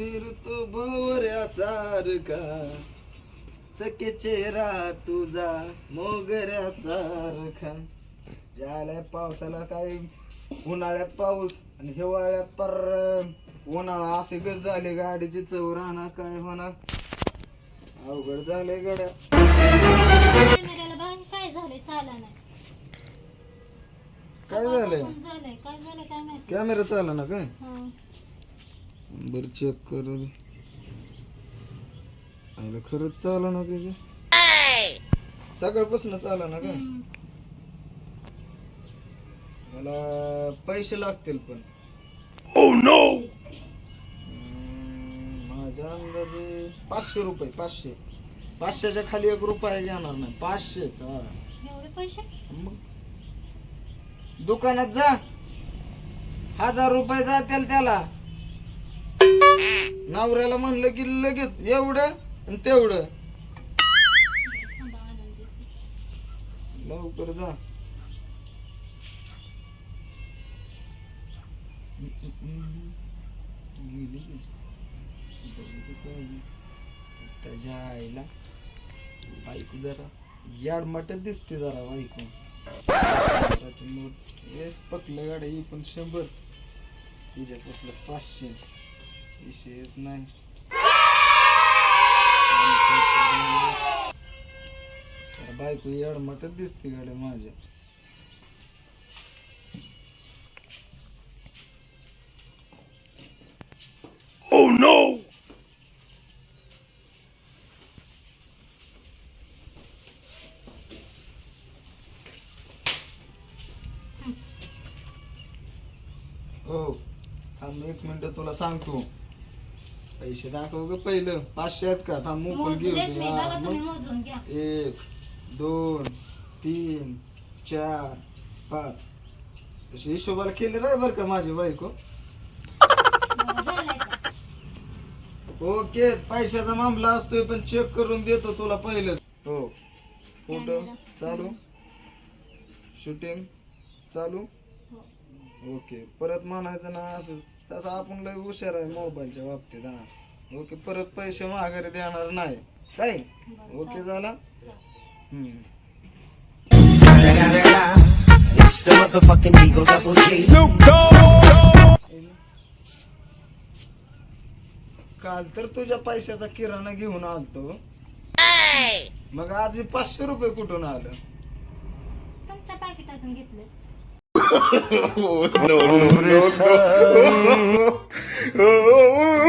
फिरतो भोवऱ्यासारखा सखे चेहरा तुझा मोगऱ्यासारखा झालाय पावसाला काय उन्हाळ्यात पाऊस आणि हिवाळ्यात पर उन्हाळा असे गच झाले गाडीची चव राहणार काय होणार अवघड झाले गड्या. कॅमेऱ्याला बघ काय झालंय चाला नाही काय झालंय? सकाळपासून झालंय काय झालंय काय माहिती? कॅमेरा चालला ना काय? हा. बर चेक करू. आईला खरंच चालला ना काय सकाळपासून चालला ना हम्म. मला पैसे लागतील पण. हम्म, माझ्या अंदाजे पाचशे रुपये पाचशे. पाचशेच्या खाली एक रुपया घेणार नाही पाचशेच हा. एवढे पैसे? मग? दुकानात जा. हजार रुपये जातील त्याला. नवऱ्याला म्हणलं की लगेच एवढं आणि तेवढं. लवकर जा. त्याच्या आईला बाईक जरा याडमाटच दिसते जरा बायको. एक पकलं गाड्या ही पण शंभर. तिच्यापासलं पाचशे. विषयच नाही बायको याडमाटच दिसते गाड्या माझ्या हो थांब एक मिनिट तुला सांगतो. पैसे दाखव ग पहिलं. पाचशे आहेत का? थांब मोकळ मोजलेत घेऊ मी. बघा तुम्ही मोजून घ्या. एक दोन तीन चार पाच. तशी हिशोबाला केले राय बर का माझी बायको? बघा, झालंय का? ओके पैशाचा मामला असतोय पण चेक करून देतो तुला पहिलं. हो. फोटो. चालू. शूटिंग चालू. हो. ओके. परत म्हणायचं ना असं तसं आपण लय हुशार आहे मोबाईलच्या बाबतीत हा. ओके परत पैसे माघारी देणार नाही. काय? ओके झाला? हम्म. काल तर तुझ्या पैशाचा किराणा घेऊन आलतो. मग आज हे पाचशे रुपये कुठून आलं? तुमच्या पाकिटातून घेतले. no, no, no, no.